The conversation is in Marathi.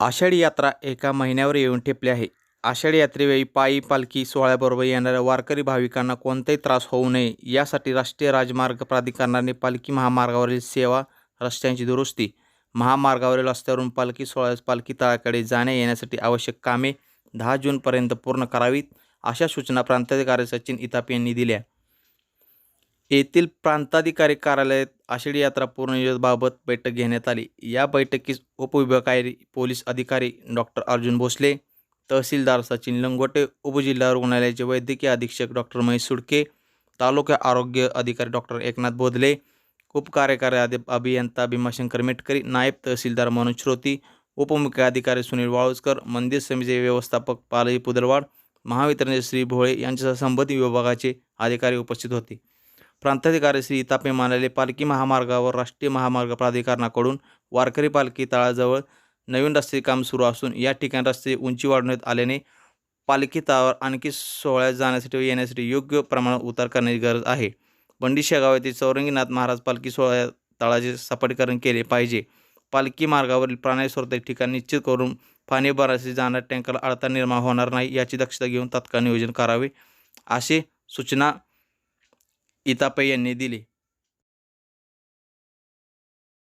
आषाढी यात्रा एका महिन्यावर येऊन ठेपली आहे. आषाढी यात्रेवेळी पायी पालखी सोहळ्याबरोबर येणाऱ्या वारकरी भाविकांना कोणताही त्रास होऊ नये. यासाठी राष्ट्रीय राजमार्ग प्राधिकरणाने पालखी महामार्गावरील सेवा रस्त्यांची दुरुस्ती महामार्गावरील रस्त्यावरून पालखी सोहळ्यास पालखी तळाकडे जाण्या येण्यासाठी आवश्यक कामे दहा जूनपर्यंत पूर्ण करावीत अशा सूचना प्रांताधिकारी सचिन इताप यांनी दिल्या. येथील प्रांताधिकारी कार्यालयात आषाढी यात्रा पूर्णनियोजनाबाबत बैठक घेण्यात आली. या बैठकीस उपविभागीय पोलीस अधिकारी डॉक्टर अर्जुन भोसले तहसीलदार सचिन लंगोटे उपजिल्हा रुग्णालयाचे वैद्यकीय अधीक्षक डॉक्टर महेश सुडके तालुका आरोग्य अधिकारी डॉक्टर एकनाथ बोधले उपकार्यकारी अधि अभियंता भीमाशंकर मेटकरी नायब तहसीलदार मनोज श्रोती उपमुख्य अधिकारी सुनील वाळुसकर मंदिर समितीचे व्यवस्थापक पालजी पुदलवाड महावितरणचे श्री भोळे यांच्यासह संबंधित विभागाचे अधिकारी उपस्थित होते. प्रांताधिकारी श्री तापे मानाले पालखी महामार्गावर राष्ट्रीय महामार्ग प्राधिकरणाकडून वारकरी पालखी तळाजवळ नवीन रस्ते काम सुरू असून या ठिकाणी रस्ते उंची वाढवण्यात आल्याने पालखी तळावर आणखी सोहळ्यात जाण्यासाठी व येण्यासाठी योग्य प्रमाणात उतार करण्याची गरज आहे. बंडी गाव येथील चौरंगीनाथ महाराज पालखी सोहळ्या तळाचे सपाटीकरण केले पाहिजे. पालखी मार्गावरील प्राण्यास्वरते ठिकाण निश्चित करून पाणी भरण्यासाठी जाणार टँकरला अडथळा निर्माण होणार नाही याची दक्षता घेऊन तात्काळ नियोजन करावे असे सूचना इतापे यांनी दिली.